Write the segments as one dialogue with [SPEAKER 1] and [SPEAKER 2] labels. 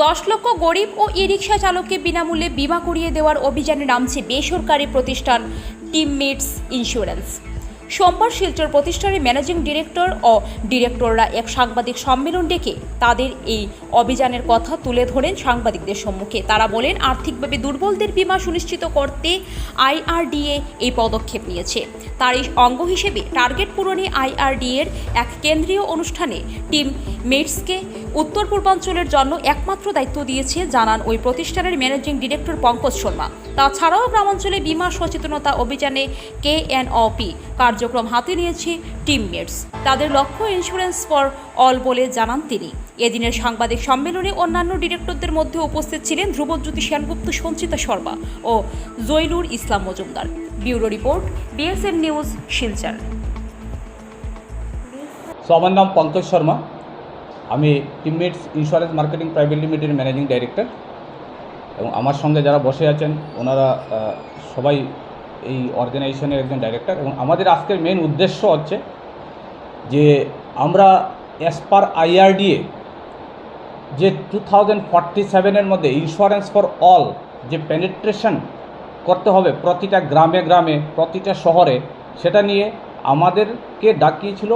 [SPEAKER 1] দশ লক্ষ গরিব ও ই রিক্সা চালককে বিনামূল্যে বিমা করিয়ে দেওয়ার অভিযানে নামছে বেসরকারি প্রতিষ্ঠান টিমমেটস ইন্স্যুরেন্স। সোমবার শিলচর প্রতিষ্ঠানের ম্যানেজিং ডিরেক্টর ও ডিরেক্টররা এক সাংবাদিক সম্মেলন ডেকে তাদের এই অভিযানের কথা তুলে ধরেন সাংবাদিকদের সম্মুখে। তারা বলেন, আর্থিকভাবে দুর্বলদের বিমা সুনিশ্চিত করতে আইআরডিএ এই পদক্ষেপ নিয়েছে। তার এই অঙ্গ হিসেবে টার্গেট পূরণে আইআরডিএর এক কেন্দ্রীয় অনুষ্ঠানে টিম মেটসকে উত্তর পূর্বাঞ্চলের জন্য একমাত্র দায়িত্ব দিয়েছে, জানান ওই প্রতিষ্ঠানের ম্যানেজিং ডিরেক্টর পঙ্কজ শর্মা। তাছাড়াও গ্রামাঞ্চলে বিমা, সচেতনতা অভিযানে কেএনঅপি কার্যক্রম হাতে নিয়েছে টিম মেটস। তাদের লক্ষ্য ইন্স্যুরেন্স ফর অল বলে জানান তিনি। এদিনের সাংবাদিক সম্মেলনে অন্যান্য ডিরেক্টরদের মধ্যে উপস্থিত ছিলেন ধ্রুবজ্যোতি সেনগুপ্ত, সঞ্চিতা শর্মা ও Jailur Islam Majumdar. Bureau report D S N news, Silchar.
[SPEAKER 2] So আমার নাম পঙ্কজ শর্মা। আমি টিমমেটস ইন্স্যুরেন্স মার্কেটিং প্রাইভেট লিমিটেডের ম্যানেজিং ডাইরেক্টর এবং আমার সঙ্গে যারা বসে আছেন, ওনারা সবাই এই অর্গানাইজেশনের একজন ডাইরেক্টর এবং আমাদের আজকের মেন উদ্দেশ্য হচ্ছে যে আমরা অ্যাজ পার আইআরডিএ যে টু থাউজেন্ড ফর্টি সেভেনের মধ্যে ইন্স্যুরেন্স ফর অল যে পেনিট্রেশন করতে হবে প্রতিটা গ্রামে গ্রামে, প্রতিটা শহরে, সেটা নিয়ে আমাদেরকে ডাকিয়েছিল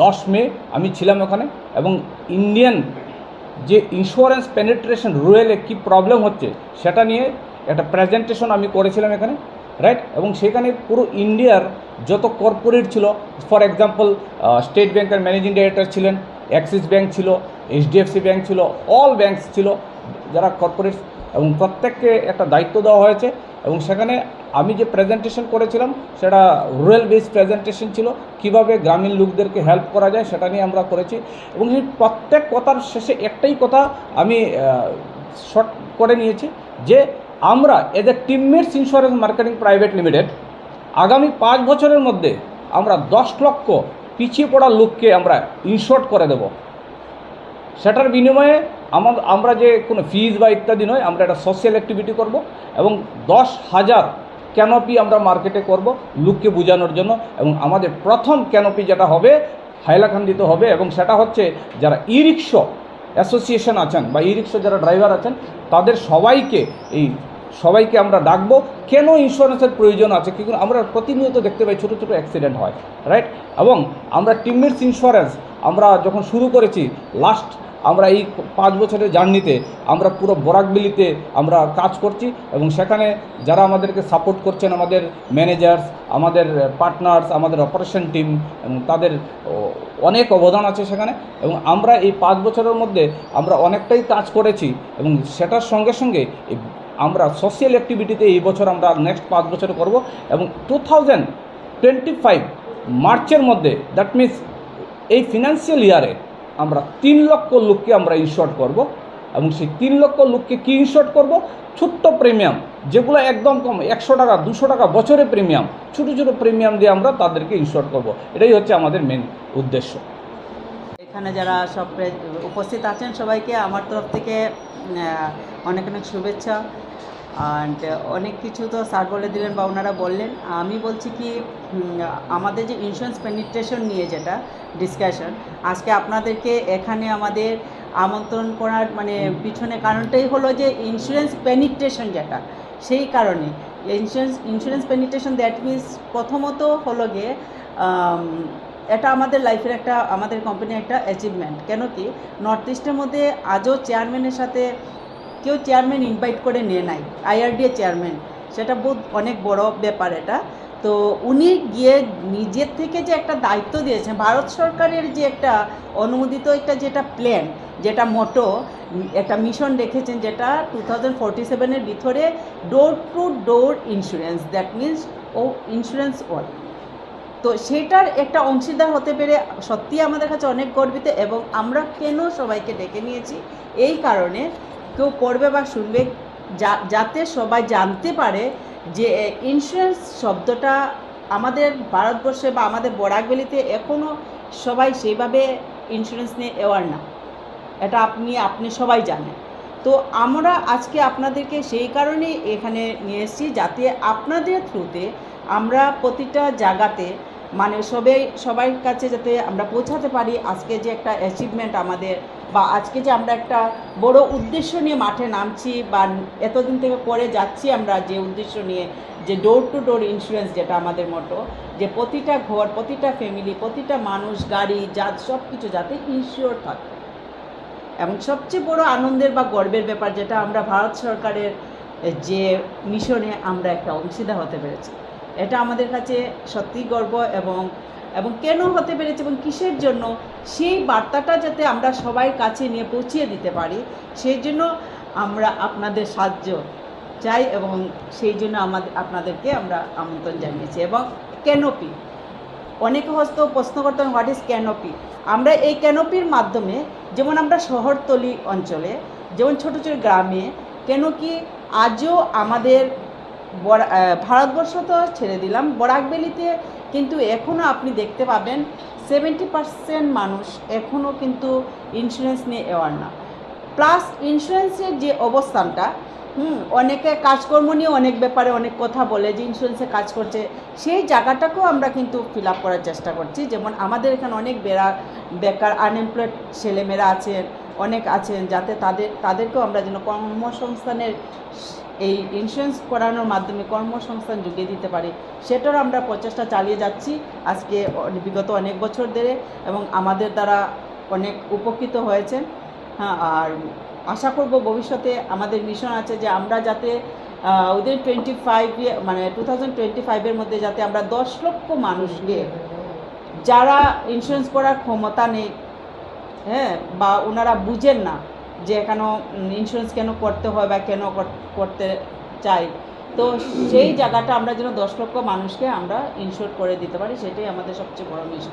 [SPEAKER 2] দশ মে আমি ছিলাম ওখানে এবং ইন্ডিয়ান যে ইন্স্যুরেন্স পেনিট্রেশন রুয়েলে কী প্রবলেম হচ্ছে সেটা নিয়ে একটা প্রেজেন্টেশন আমি করেছিলাম এখানে রাইট এবং সেখানে পুরো ইন্ডিয়ার যত কর্পোরেট ছিল ফর এক্সাম্পল স্টেট ব্যাংকের ম্যানেজিং ডাইরেক্টর ছিলেন অ্যাক্সিস ব্যাংক ছিল এইচডিএফসি ব্যাংক ছিল অল ব্যাংকস ছিল, যারা কর্পোরেট এবং প্রত্যেককে একটা দায়িত্ব দেওয়া হয়েছে। এবং সেখানে আমি যে প্রেজেন্টেশন করেছিলাম, সেটা রুরাল বেস প্রেজেন্টেশন ছিল, কীভাবে গ্রামীণ লোকদেরকে হেল্প করা যায় সেটা নিয়ে আমরা করেছি। এবং এই প্রত্যেক কথার শেষে একটাই কথা আমি শর্ট করে নিয়েছি, যে আমরা as a teammates insurance marketing private limited আগামী পাঁচ বছরের মধ্যে আমরা দশ লক্ষ পিছিয়ে পড়া লোককে আমরা ইনশর্ট করে দেব। সেটার বিনিময়ে আমাদের আমরা যে কোনো ফিজ বা ইত্যাদি নয়, আমরা একটা সোশ্যাল অ্যাক্টিভিটি করব এবং দশ হাজার ক্যানোপি আমরা মার্কেটে করব লোককে বোঝানোর জন্য এবং আমাদের প্রথম ক্যানোপি যেটা হবে, হাইলাকান্দিতে হবে এবং সেটা হচ্ছে যারা ই রিক্সা অ্যাসোসিয়েশন আছেন বা ই রিক্সা যারা ড্রাইভার আছেন, তাদের সবাইকে এই, সবাইকে আমরা ডাকবো। কেন ইন্স্যুরেন্সের প্রয়োজন আছে? কিন্তু আমরা প্রতিনিয়ত দেখতে পাই ছোটো ছোটো অ্যাক্সিডেন্ট হয় রাইট এবং আমরা টিমমেটস ইন্স্যুরেন্স আমরা যখন শুরু করেছি লাস্ট আমরা এই পাঁচ বছরের জার্নিতে আমরা পুরো বরাকবিলিতে আমরা কাজ করছি এবং সেখানে যারা আমাদেরকে সাপোর্ট করছেন, আমাদের ম্যানেজার্স, আমাদের পার্টনার্স, আমাদের অপারেশন টিম তাদের অনেক অবদান আছে সেখানে এবং আমরা এই পাঁচ বছরের মধ্যে আমরা অনেকটাই কাজ করেছি এবং সেটার সঙ্গে সঙ্গে আমরা সোশ্যাল অ্যাক্টিভিটিতে এই বছর আমরা নেক্সট পাঁচ বছর করব এবং টু থাউজেন্ড টোয়েন্টি ফাইভ মার্চের মধ্যে দ্যাট মিন্স এই ফিনান্সিয়াল ইয়ারে আমরা তিন লক্ষ লোককে আমরা ইনশর্ট করব এবং সেই তিন লক্ষ লোককে কী ইনশর্ট করব? ছোট্ট প্রিমিয়াম যেগুলো একদম কম, একশো টাকা, দুশো টাকা বছরে প্রিমিয়াম ছোটো ছোটো প্রিমিয়াম দিয়ে আমরা তাদেরকে ইনশর্ট করব। এটাই হচ্ছে আমাদের মেন উদ্দেশ্য।
[SPEAKER 3] এখানে যারা সব উপস্থিত আছেন সবাইকে, আমার তরফ থেকে অনেক অনেক শুভেচ্ছা। অ্যান্ড অনেক কিছু তো স্যার বলে দিলেন বা ওনারা বললেন। আমি বলছি কি আমাদের যে ইন্স্যুরেন্স পেনিট্রেশন নিয়ে যেটা ডিসকাশন আজকে আপনাদেরকে এখানে আমাদের আমন্ত্রণ করার মানে পিছনে কারণটাই হলো যে ইন্স্যুরেন্স পেনিট্রেশন যেটা সেই কারণে insurance insurance penetration that means প্রথমত হলো গিয়ে এটা আমাদের লাইফের একটা আমাদের কোম্পানির একটা অ্যাচিভমেন্ট কেন কি? নর্থ ইস্টের মধ্যে আজও চেয়ারম্যানের সাথে কেউ চেয়ারম্যান ইনভাইট করে নিয়ে নাই। আইআরডিএ চেয়ারম্যান সেটা বহুত অনেক বড় ব্যাপার এটা। তো উনি গিয়ে নিজের থেকে যে একটা দায়িত্ব দিয়েছেন, ভারত সরকারের যে একটা অনুমোদিত একটা যেটা প্ল্যান যেটা মোটো একটা মিশন রেখেছেন যেটা টু থাউজেন্ড ফোরটি সেভেনের ভিতরে door to door insurance that means O insurance all তো সেটার একটা অংশীদার হতে পেরে সত্যি আমাদের কাছে অনেক গর্বিত এবং আমরা কেন সবাইকে ডেকে নিয়েছি? এই কারণে কেউ পড়বে বা শুনবে যাতে সবাই জানতে পারে যে ইন্স্যুরেন্স শব্দটা আমাদের ভারতবর্ষে বা আমাদের বরাকবেলিতে এখনও সবাই সেইভাবে ইন্স্যুরেন্স নিয়ে অ্যাওয়ার না। এটা আপনি আপনি সবাই জানেন। তো আমরা আজকে আপনাদেরকে সেই কারণেই এখানে নিয়ে এসেছি যাতে আপনাদের থ্রুতে আমরা প্রতিটা জায়গাতে মানে সবাই সবার কাছে যাতে আমরা পৌঁছাতে পারি আজকে যে একটা অ্যাচিভমেন্ট আমাদের বা আজকে যে আমরা একটা বড় উদ্দেশ্য নিয়ে মাঠে নামছি বা এতদিন থেকে করে যাচ্ছি আমরা যে উদ্দেশ্য নিয়ে, যে ডোর টু ডোর ইন্স্যুরেন্স যেটা আমাদের মতো যে প্রতিটা ঘর, প্রতিটা ফ্যামিলি প্রতিটা মানুষ, গাড়ি যা সব কিছু যাতে ইনশিওর থাকে। এবং সবচেয়ে বড় আনন্দের বা গর্বের ব্যাপার যেটা আমরা ভারত সরকারের যে মিশনে আমরা একটা অংশীদার হতে পেরেছি। এটা আমাদের কাছে সত্যিই গর্ব এবং এবং কেন হতে পেরেছে এবং কিসের জন্য সেই বার্তাটা যাতে আমরা সবাই কাছে নিয়ে পৌঁছিয়ে দিতে পারি, সেই জন্য আমরা আপনাদের সাহায্য চাই এবং সেই জন্য আমাদের আপনাদেরকে আমরা আমন্ত্রণ জানিয়েছি। এবং ক্যানোপি অনেকে হয়তো প্রশ্ন করতেন হোয়াট ইজ ক্যানোপি আমরা এই ক্যানোপির মাধ্যমে যেমন আমরা শহরতলি অঞ্চলে, যেমন ছোট ছোট গ্রামে, কেন কি আজও আমাদের ভারতবর্ষ তো ছেড়ে দিলাম। বরাকবেলিতে কিন্তু এখনও আপনি দেখতে পাবেন সেভেন্টি পার্সেন্ট মানুষ এখনও কিন্তু ইন্স্যুরেন্স নিয়ে অ্যাওয়ার না। প্লাস ইন্স্যুরেন্সের যে অবস্থানটা, হুম, অনেকে কাজকর্ম নিয়ে অনেক ব্যাপারে অনেক কথা বলে যে ইন্স্যুরেন্সে কাজ করছে, সেই জায়গাটাকেও আমরা কিন্তু ফিল আপ করার চেষ্টা করছি। যেমন আমাদের এখানে অনেক বেড়া, বেকার আনএমপ্লয়েড ছেলেমেয়েরা আছেন অনেক আছেন যাতে তাদের, তাদেরকেও আমরা যেন কর্মসংস্থানের এই ইন্স্যুরেন্স করানোর মাধ্যমে কর্মসংস্থান যুগিয়ে দিতে পারি। সেটারও আমরা প্রচেষ্টা চালিয়ে যাচ্ছি আজকে বিগত অনেক বছর ধরে এবং আমাদের দ্বারা অনেক উপকৃত হয়েছেন। হ্যাঁ আর আশা করব ভবিষ্যতে আমাদের মিশন আছে যে আমরা যাতে উইদিন টোয়েন্টি ফাইভ মানে টু থাউজেন্ড টোয়েন্টি ফাইভের মধ্যে যাতে আমরা দশ লক্ষ মানুষকে, যারা ইন্স্যুরেন্স করার ক্ষমতা নেই হ্যাঁ বা ওনারা বুঝেন না যে কেন ইন্স্যুরেন্স কেন করতে হয় বা কেন কর- করতে চাই। তো সেই জায়গাটা আমরা যেন দশ লক্ষ মানুষকে আমরা ইনশোর করে দিতে পারি, সেটাই আমাদের সবচেয়ে বড় মিশন